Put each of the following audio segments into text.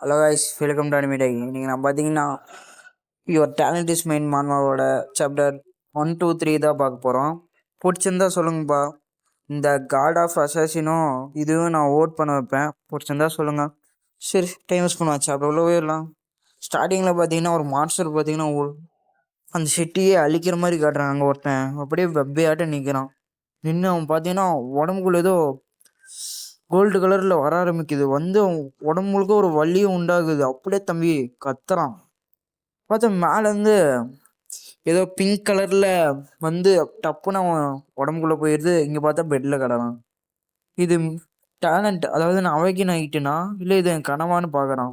Hello guys welcome to animate நீங்கள் நான் பார்த்தீங்கன்னா யுவர் டேலண்ட் இஸ் மெயின் மான்மாவோட சாப்டர் ஒன் டூ த்ரீ தான் பார்க்க போகிறோம் பிடிச்சிருந்தா சொல்லுங்கப்பா. இந்த காட் ஆஃப் அசாசினும் இதுவும் நான் ஓட் பண்ண வைப்பேன். பிடிச்சிருந்தா சொல்லுங்கள் சரி டைம் யூஸ் பண்ணுவாச்சு. சாப்டர் உள்ள போயிடலாம். ஸ்டார்டிங்கில் பார்த்தீங்கன்னா ஒரு மாஸ்டர் பார்த்தீங்கன்னா அந்த சிட்டியே அழிக்கிற மாதிரி காட்டுறான் அங்கே ஒருத்தன். அப்படியே வெப்பையாட்டம் நிற்கிறான் நின்று அவன் பார்த்தீங்கன்னா உடம்புக்குள்ள ஏதோ கோல்டு கலரில் வர ஆரம்பிக்குது. வந்து அவன் உடம்பு முழுக்க ஒரு வலியும் உண்டாகுது. அப்படியே தம்பி கத்துறான். பார்த்தா மேலேருந்து ஏதோ பிங்க் கலரில் வந்து டப்புன்னு அவன் உடம்புக்குள்ளே போயிடுது இங்கே பார்த்தா பெட்டில் கிடறான் இது டேலண்ட் அதாவது நான் அவைக்கின் ஆகிட்டேனா இல்லை இது என் கனவான்னு பார்க்குறான்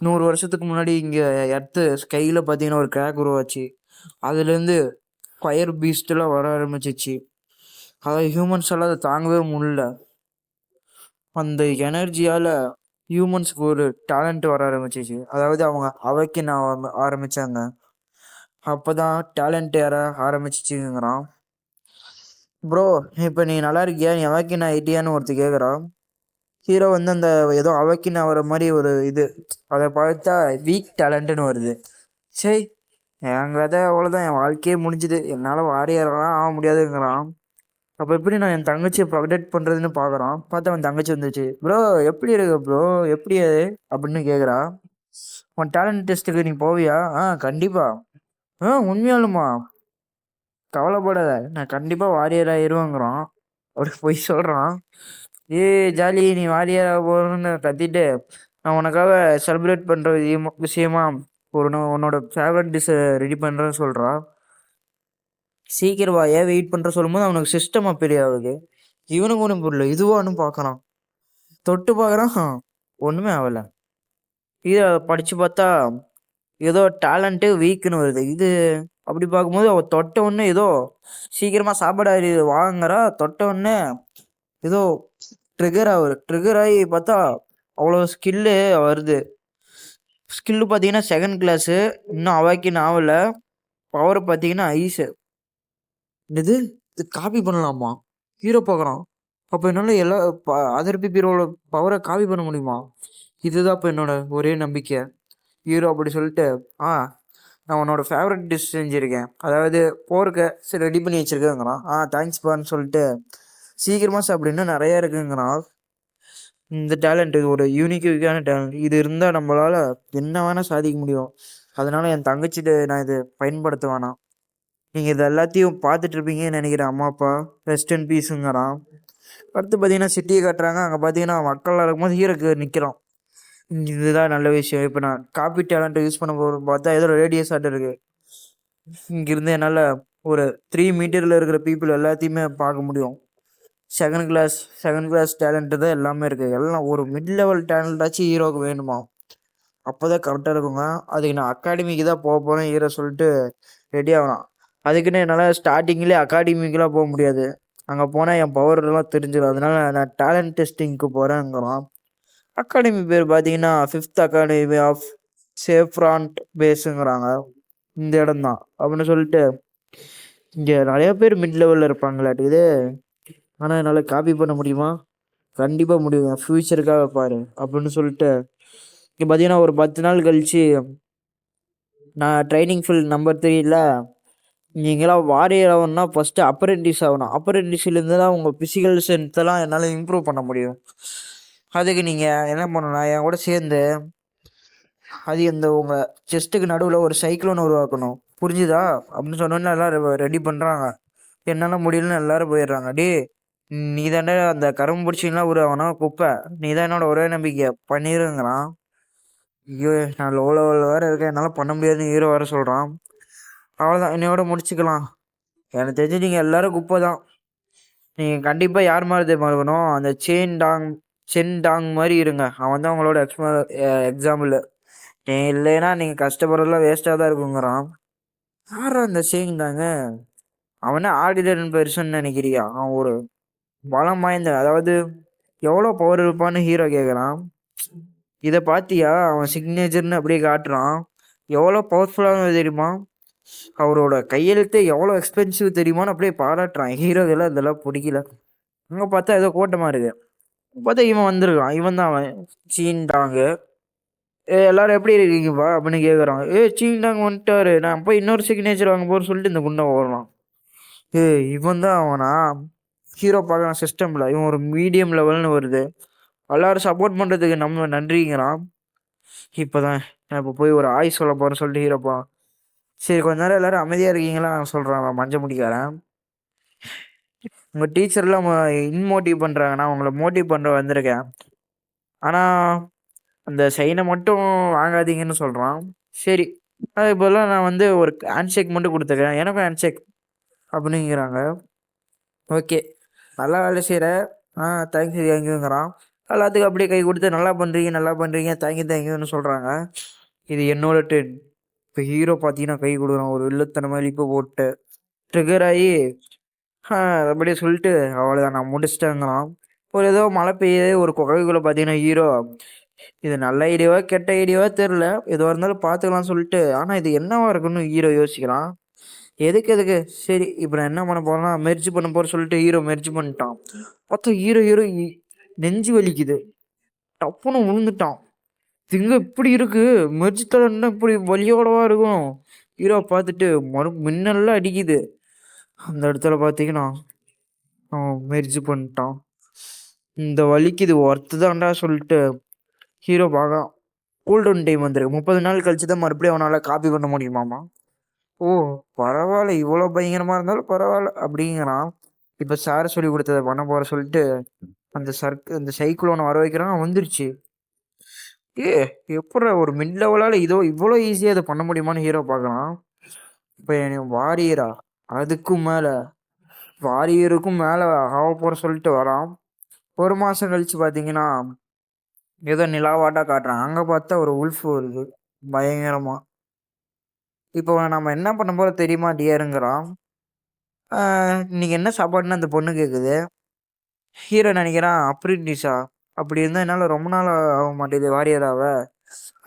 நூறு வருஷத்துக்கு முன்னாடி இங்கே எர்த்து ஸ்கையில் பார்த்தீங்கன்னா ஒரு கிராக் உருவாச்சு. அதுலேருந்து ஃபயர் பீஸ்ட்லாம் வர ஆரம்பிச்சிச்சு. அதாவது ஹியூமன்ஸ் எல்லாம் அதை தாங்கவே முடியல. அந்த எனர்ஜியால ஹியூமன்ஸ்க்கு ஒரு டேலண்ட் வர ஆரம்பிச்சிச்சு. அதாவது அவங்க அவைக்கு நான் ஆரம்பிச்சாங்க. அப்பதான் டேலண்ட் ஏற ஆரம்பிச்சிச்சுங்கிறான். ப்ரோ இப்போ நீ நல்லா இருக்கியா? நீ அவைக்கின் ஐடியான்னு ஒருத்தர் கேட்குறான் ஹீரோ வந்து அந்த ஏதோ அவைக்கின் ஆகிற மாதிரி ஒரு இது. அதை பார்த்தா வீக் டேலண்ட்டுன்னு வருது. சரி என் கதை அவ்வளோதான் என் வாழ்க்கையே முடிஞ்சுது. என்னால் வாரியரெல்லாம் ஆக முடியாதுங்கிறான். அப்போ எப்படி நான் என் தங்கச்சியை ப்ரொடெக்ட் பண்ணுறதுன்னு பார்க்குறான் பார்த்தா அவன் தங்கச்சி வந்துச்சு. ப்ரோ எப்படி இருக்கு ப்ரோ எப்படி அது? அப்படின்னு கேட்குறா உன் டேலண்ட் டெஸ்ட்டுக்கு நீ போவியா? ஆ கண்டிப்பாக ஆ உண்மையாலுமா? கவலைப்படாத நான் கண்டிப்பாக வாரியர் ஆயிருவேங்கிறான். அப்படி போய் சொல்கிறான் ஏ ஜாலி நீ வாரியராக போகணுன்னு கத்திட்டு நான் உனக்காக செலிப்ரேட் பண்ணுற விஷயமா ஒரு உன்னோட ஃபேவரட் டிஷ்ஷை ரெடி பண்ணுறேன்னு சொல்கிறான் சீக்கிரம் வா வெயிட் பண்ணுற சொல்லும்போது அவனுக்கு சிஸ்டம் அப்படி ஆகுது இவனுக்கு ஒன்றும் புரியல. இதுவானு பார்க்கறான். தொட்டு பார்க்குறான். ஒன்றுமே ஆகலை. இதை படித்து பார்த்தா ஏதோ டேலண்ட்டு வீக்குன்னு வருது. இது அப்படி பார்க்கும்போது அவள் தொட்ட ஒன்று ஏதோ சீக்கிரமாக சாப்பாடு அறி வாங்குறா. தொட்ட ஒன்று ஏதோ ட்ரிகர் ஆகுது ட்ரிகர் ஆகி பார்த்தா அவ்வளோ ஸ்கில்லு வருது. ஸ்கில்லு பார்த்தீங்கன்னா செகண்ட் கிளாஸு இன்னும் அவாக்கின்னு ஆகலை. பவர் பார்த்தீங்கன்னா ஐஸு இது இது காப்பி பண்ணலாமா? ஹீரோ பார்க்குறான். அப்போ என்னால் எல்லா அதர் பீரோட பவரை காப்பி பண்ண முடியுமா? இதுதான் இப்போ என்னோட ஒரே நம்பிக்கை. ஹீரோ அப்படி சொல்லிட்டு ஆ நான் உன்னோட ஃபேவரட் டிஷ் செஞ்சுருக்கேன். அதாவது போருக்கு சரி ரெடி பண்ணி வச்சுருக்கேங்கிறான் ஆ தேங்க்ஸ் பான்னு சொல்லிட்டு சீக்கிரமாக சாப்பிடுன்னா நிறையா இருக்குங்கிறான் இந்த டேலண்ட் ஒரு யூனிக்கான டேலண்ட் இது இருந்தால் நம்மளால் என்ன வேணால் சாதிக்க முடியும். அதனால் என் தங்கச்சிட்டு நான் இது பயன்படுத்த வேணாம் நீங்கள் இது எல்லாத்தையும் பார்த்துட்டு இருப்பீங்கன்னு நினைக்கிறேன் அம்மா அப்பா. ரெஸ்ட் அண்ட் பீஸுங்கிறான் அடுத்து பார்த்தீங்கன்னா சிட்டியை காட்டுறாங்க. அங்கே பார்த்தீங்கன்னா மக்கள் இருக்கும்போது ஹீரோக்கு நிற்கிறான் இதுதான் நல்ல விஷயம். இப்போ நான் காப்பி டேலண்ட்டை யூஸ் பண்ண போகிற பார்த்தா ஏதோ ரேடியஸ் ஆட் இருக்குது இங்கேருந்து என்னால் ஒரு த்ரீ மீட்டரில் இருக்கிற பீப்புள் எல்லாத்தையுமே பார்க்க முடியும். Second class second class talent தான் எல்லாமே இருக்குது எல்லாம் ஒரு மிட் லெவல் டேலண்டாச்சும் ஹீரோவுக்கு வேணுமா? அப்போ தான் கரெக்டாக இருக்குங்க. அதுக்கு நான் அகாடமிக்கு தான் போக போகிறேன் ஹீரோ சொல்லிட்டு ரெடி ஆகலாம் அதுக்குன்னு என்னால் ஸ்டார்டிங்லேயே அகாடமிக்கெலாம் போக முடியாது. அங்கே போனால் என் பவர்லாம் தெரிஞ்சிடும் அதனால நான் டேலண்ட் டெஸ்டிங்க்கு போகிறேங்கிறோம் அகாடமி பேர் பார்த்தீங்கன்னா ஃபிஃப்த் அகாடமி ஆஃப் சேஃப்ரான்ட் பேஸுங்கிறாங்க இந்த இடம் தான் அப்படின்னு சொல்லிட்டு இங்கே நிறையா பேர் மிட் லெவலில் இருப்பாங்களாட்டுக்குது. ஆனால் என்னால் காப்பி பண்ண முடியுமா? கண்டிப்பாக முடியும். என் ஃப்யூச்சருக்காக பாரு. அப்படின்னு சொல்லிட்டு இங்கே பார்த்தீங்கன்னா ஒரு பத்து நாள் கழிச்சு நான் ட்ரைனிங் ஃபீல்ட் நம்பர் த்ரீயில் நீங்களாம் வாரியர் ஆகணும்னா ஃபஸ்ட்டு அப்ரெண்டிஸ் ஆகணும். அப்ரெண்டிஸ்லேருந்து தான் உங்கள் ஃபிசிக்கல் ஸ்ட்ரென்த்தெல்லாம் என்னால் இம்ப்ரூவ் பண்ண முடியும். அதுக்கு நீங்கள் என்ன பண்ணணும்னா என் கூட சேர்ந்து அது இந்த உங்கள் செஸ்ட்டுக்கு நடுவில் ஒரு சைக்கிளோன் உருவாக்கணும். புரிஞ்சுதா? அப்படின்னு சொன்னோன்னே எல்லாரும் ரெடி பண்ணுறாங்க என்னால் முடியலன்னு எல்லாரும் போயிடுறாங்க. டே நீ தானே அந்த கரும்பு பிடிச்சிங்களாம் உருவாகணும் குப்பை. நீ தான் என்னோட ஒரே நம்பிக்கை. பண்ணிருங்கிறான் ஐயோ நான் லோ லெவலில் வேறு இருக்கேன். என்னால் பண்ண முடியாதுன்னு ஹீரோ வேறு சொல்கிறான் அவ்வளோதான் என்னையோட முடிச்சுக்கலாம். எனக்கு தெரிஞ்சு நீங்கள் எல்லாரும் குப்பை தான் நீங்கள் கண்டிப்பாக யார் மாதிரி தெரியுமா இருக்கணும்? அந்த சேன் டாங் சென் டாங் மாதிரி இருங்க. அவன் தான் உங்களோட எக்ஸ்மா எக்ஸாம்பிள் நீ இல்லைன்னா நீங்கள் கஷ்டப்படுறதுலாம் வேஸ்ட்டாக தான் இருக்குங்கிறான். யாரா அந்த சேங் தாங்க அவனே ஆடிடர்னு பெருசுன்னு நினைக்கிறியா? அவன் ஒரு பலம் வாய்ந்த அதாவது எவ்வளோ பவர் இருப்பான்னு ஹீரோ கேட்குறான் இதை பார்த்தியா அவன் சிக்னேச்சர்னு அப்படியே காட்டுறான். எவ்வளோ பவர்ஃபுல்லாக தெரியுமா? அவரோட கையெழுத்து எவ்வளோ எக்ஸ்பென்சிவ் தெரியுமான்னு அப்படியே பாராட்டுறான். ஹீரோ இதெல்லாம் இதெல்லாம் பிடிக்கல. அங்கே பார்த்தா ஏதோ கோட்டமாக இருக்கு. பார்த்தா இவன் வந்திருக்கான். இவன் தான் அவன். சீன்டாங்க ஏ எல்லாரும் எப்படி இருக்கீங்கப்பா? அப்படின்னு கேட்குறான் ஏ சீண்டாங்க வந்துட்டாரு. நான் போய் இன்னொரு சிக்னேச்சர் வாங்க போகிறேன்னு சொல்லிட்டு இந்த குண்டை ஓடுறான். ஏ இவன் தான் அவனா? ஹீரோ பார்க்கலாம் சிஸ்டமில் இவன் ஒரு மீடியம் லெவல்னு வருது. எல்லாரும் சப்போர்ட் பண்ணுறதுக்கு நம்ம நன்றிங்கிறான். இப்போ தான் நான் இப்போ போய் ஒரு ஆய் சொல்ல போகிறேன்னு சொல்லிட்டு ஹீரோப்பா சரி கொஞ்ச நேரம் எல்லாரும் அமைதியாக இருக்கீங்களா? நான் சொல்கிறேன் மஞ்ச முடிக்காரன் உங்கள் டீச்சர்லாம் இன்மோட்டிவ் பண்ணுறாங்க நான் உங்களை மோட்டிவ் பண்ணுற வந்திருக்கேன். ஆனால் அந்த சைனை மட்டும் வாங்காதீங்கன்னு சொல்கிறான் சரி அது இப்போல்லாம் நான் வந்து ஒரு ஹேண்ட்ஷேக் மட்டும் கொடுத்துருக்கேன் எனக்கும் ஹேண்ட்ஷேக் அப்படிங்கிறாங்க. ஓகே நல்லா வேலை செய்கிற ஆ தேங்க்ஸ் தேங்க்யூங்கிறான் எல்லாத்துக்கும் அப்படியே கை கொடுத்து நல்லா பண்ணுறீங்க நல்லா பண்ணுறீங்க தேங்க்யூ தேங்க்யூன்னு சொல்கிறாங்க இது என்னோட டென் இப்போ ஹீரோ பார்த்தீங்கன்னா கை கொடுக்குறான். ஒரு வில்லத்தனமாக இழிப்பு போட்டு ட்ரிகர் ஆகி அப்படியே சொல்லிட்டு அவ்வளோதான் நான் முடிச்சிட்டேங்கிறான். ஒரு ஏதோ மழை பெய்யுது ஒரு குகைக்குள்ளே பார்த்தீங்கன்னா ஹீரோ இது நல்ல ஐடியாவா கெட்ட ஐடியாவா தெரில எதுவாக இருந்தாலும் பார்த்துக்கலாம் சொல்லிட்டு ஆனால் இது என்னவா இருக்குன்னு ஹீரோ யோசிக்கிறான். எதுக்கு எதுக்கு? சரி இப்போ நான் என்ன பண்ண போகிறேன்னா மெர்ஜி பண்ண போகிறேன் சொல்லிட்டு ஹீரோ மெர்ஜி பண்ணிட்டான். பார்த்தா ஹீரோ ஹீரோ நெஞ்சு வலிக்குது. டப்புன்னு விழுந்துட்டான் திங்க இப்படி இருக்கு? மெர்ஜி தலைன்னா இப்படி வலியோடவா இருக்கும்? ஹீரோ பார்த்துட்டு மறு மின்னல்லாம் அடிக்குது. அந்த இடத்துல பார்த்தீங்கன்னா அவன் மெர்ஜி பண்ணிட்டான். இந்த வலிக்கு இது ஒர்த்து தான்டா சொல்லிட்டு ஹீரோ பார்க்கலாம் கூல்டவுன் டைம் வந்துருக்கு. முப்பது நாள் கழிச்சு தான் மறுபடியும் அவனால் காப்பி பண்ண முடியுமாமா? ஓ பரவாயில்ல. இவ்வளோ பயங்கரமாக இருந்தாலும் பரவாயில்ல அப்படிங்கிறான். இப்போ சார் சொல்லி கொடுத்ததை பண்ண போகிற சொல்லிட்டு அந்த சர்க்கு அந்த சைக்கிள் ஒன்று வர வைக்கிறான் வந்துருச்சு. ஏ எப்படி ஒரு மிட் லெவலால் இதோ இவ்வளோ ஈஸியாக அதை பண்ண முடியுமான்னு ஹீரோ பார்க்கலாம். இப்போ என் வாரியரா அதுக்கும் மேலே வாரியருக்கும் மேலே ஆக போகிற சொல்லிட்டு வரான். ஒரு மாதம் கழிச்சு பார்த்தீங்கன்னா ஏதோ நிலாவாட்டாக காட்டுறான். அங்கே பார்த்தா ஒரு உல்ஃப் வருது பயங்கரமாக இப்போ நம்ம என்ன பண்ண போகிற தெரியுமா டியருங்கிறான் நீங்கள் என்ன சாப்பாடுன்னு அந்த பொண்ணு கேட்குது ஹீரோ நினைக்கிறான் அப்ரிண்டிஸா அப்படி இருந்தால் என்னால் ரொம்ப நாள் ஆக மாட்டேது வாரியராவ.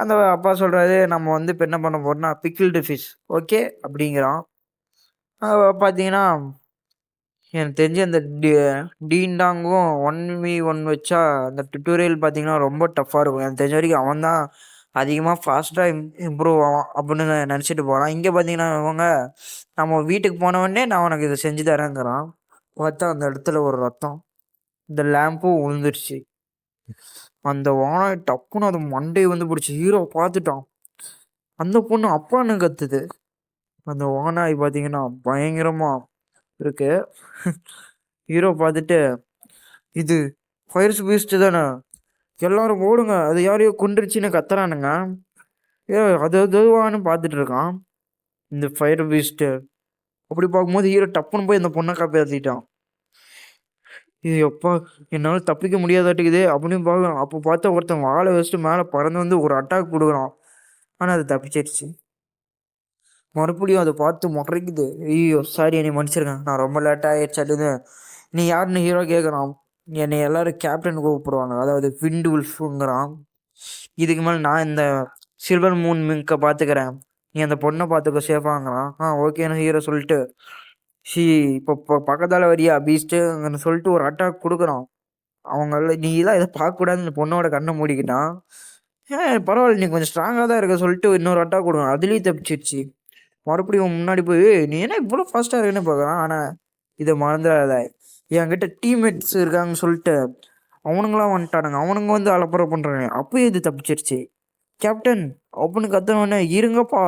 அந்த அப்பா சொல்கிறாரு நம்ம வந்து இப்போ என்ன பண்ண போகிறோம்னா பிக்கிள்டு ஃபிஷ் ஓகே அப்படிங்கிறான். பார்த்தீங்கன்னா எனக்கு தெரிஞ்சு அந்த டி டீன்டாங்கும் ஒன் வி ஒன் வச்சா அந்த டுட்டோரியல் பார்த்தீங்கன்னா ரொம்ப டஃப்பாக இருக்கும். எனக்கு தெரிஞ்ச வரைக்கும் அவன் தான் அதிகமாக ஃபாஸ்ட்டாக இம் இம்ப்ரூவ் ஆவான் அப்படின்னு நினச்சிட்டு போகிறான் இங்கே பார்த்தீங்கன்னா இவங்க நம்ம வீட்டுக்கு போனவொடனே நான் உனக்கு இதை செஞ்சு தரேங்கிறான். பார்த்தா அந்த இடத்துல ஒரு ரத்தம் இந்த லேம்பும் விழுந்துருச்சு அந்த ஓனாய் டப்புன்னு அது மண்டே வந்து பிடிச்சி ஹீரோ பார்த்துட்டான். அந்த பொண்ணு அப்பான்னு கத்துது? அந்த வானாய் பார்த்தீங்கன்னா பயங்கரமாக இருக்கு. ஹீரோ பார்த்துட்டு இது ஃபயர்ஸ் பீஸ்ட்டு தானே? எல்லாரும் ஓடுங்க அது யாரையோ கொண்டுருச்சுன்னு கத்துறானுங்க. ஏ அது அதுவான்னு பார்த்துட்டு இருக்கான். இந்த ஃபயர் பீஸ்ட்டு அப்படி பார்க்கும்போது ஹீரோ டப்புன்னு போய் அந்த பொண்ணை காப்பாற்றிட்டான் இது எப்பா என்னால் தப்பிக்க முடியாதாட்டுக்குது. அப்படின்னு பார்க்கலாம் அப்போ பார்த்தா ஒருத்தன் வாழை வச்சுட்டு மேலே பறந்து வந்து ஒரு அட்டாக் கொடுக்குறான். ஆனால் அது தப்பிச்சிருச்சு. மறுபடியும் அதை பார்த்து முறைக்குது. ஐயோ சாரி என்னை மன்னிச்சிருக்கேன் நான் ரொம்ப லேட்டாக ஆயிடுச்சு நீ யாருன்னு ஹீரோ கேட்குறான். என்னை எல்லாரும் கேப்டன் கூப்பிடுவாங்க. அதாவது விண்டு உல்ஃபுங்கிறான் இதுக்கு மேலே நான் இந்த சில்வர் மூன் மிங்கை பார்த்துக்கிறேன். நீ அந்த பொண்ணை பார்த்துக்க சேஃபாங்கிறான் ஆ ஓகேன்னு ஹீரோ சொல்லிட்டு. ஷி இப்போ இப்போ பக்கத்தால் வரியா பீஸ்ட்டு சொல்லிட்டு ஒரு அட்டாக் கொடுக்குறான். அவங்கள நீ தான் இதை பார்க்கக்கூடாதுன்னு இந்த பொண்ணோட கண்ணை மூடிக்கிட்டான் ஏன் பரவாயில்ல நீ கொஞ்சம் ஸ்ட்ராங்காக தான் இருக்க சொல்லிட்டு இன்னொரு அட்டாக் கொடுங்க அதுலேயும் தப்பிச்சிருச்சு. மறுபடியும் முன்னாடி போய் நீ என்ன இவ்வளோ ஃபாஸ்ட்டாக இருக்குன்னு பார்க்குறான்? ஆனால் இதை மறந்துடாத. என்கிட்ட டீம்மேட்ஸ் இருக்காங்கன்னு சொல்லிட்டு அவனுங்களாம் வந்துட்டானுங்க. அவனுங்க வந்து அலப்புற பண்ணுறாங்க அப்போயும் இது தப்பிச்சிருச்சு. கேப்டன் அப்படின்னு கத்தனோடனே இருங்கப்பா.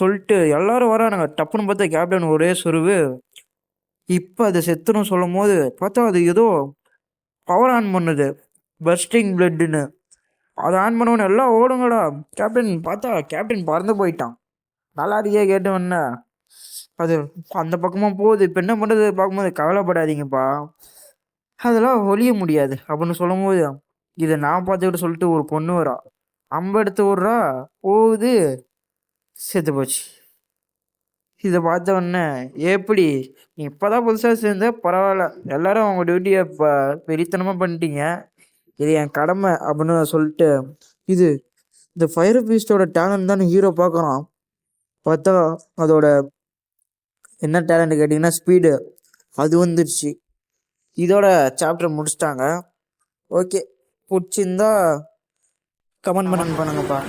சொல்லிட்டு எல்லாரும் வரானுங்க. டப்புன்னு பார்த்தா கேப்டன் ஒரே சொருவு. இப்போ அதை செத்துணும் சொல்லும் போது பார்த்தா அது ஏதோ பவர் ஆன் பண்ணுது. பஸ்டிங் பிளட்டுன்னு அதை ஆன் பண்ணவொன்னே எல்லாம் ஓடுங்கடா. கேப்டன் பார்த்தா கேப்டன் பறந்து போயிட்டான். நல்லா இருக்கே கேட்டவொன்னே அது அந்த பக்கமாக போகுது. இப்போ என்ன பண்ணுறது பார்க்கும்போது கவலைப்படாதீங்கப்பா. அதெல்லாம் ஒழிய முடியாது அப்படின்னு சொல்லும்போது இதை நான் பார்த்துக்கிட்டு சொல்லிட்டு ஒரு பொண்ணு வரா. அம்ப எடுத்து விட்றா போகுது. செத்து போச்சு. இதை பார்த்த உடனே எப்படி நீ இப்போதான் புதுசாக சேர்ந்த? பரவாயில்ல. எல்லாரும் அவங்க டியூட்டியை இப்போ வெறித்தனமாக பண்ணிட்டீங்க. இது என் கடமை அப்படின்னு சொல்லிட்டு இது இந்த ஃபயர் பீஸ்டோட டேலண்ட் தான் ஹீரோ பார்க்குறான் பார்த்தா அதோட என்ன டேலண்ட் கேட்டிங்கன்னா ஸ்பீடு அது வந்துடுச்சு இதோட சாப்டர் முடிச்சிட்டாங்க. ஓகே பிடிச்சிருந்தா கமெண்ட் பண்ணுங்க கமெண்ட் பண்ணுங்கப்பா.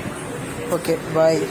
Okay bye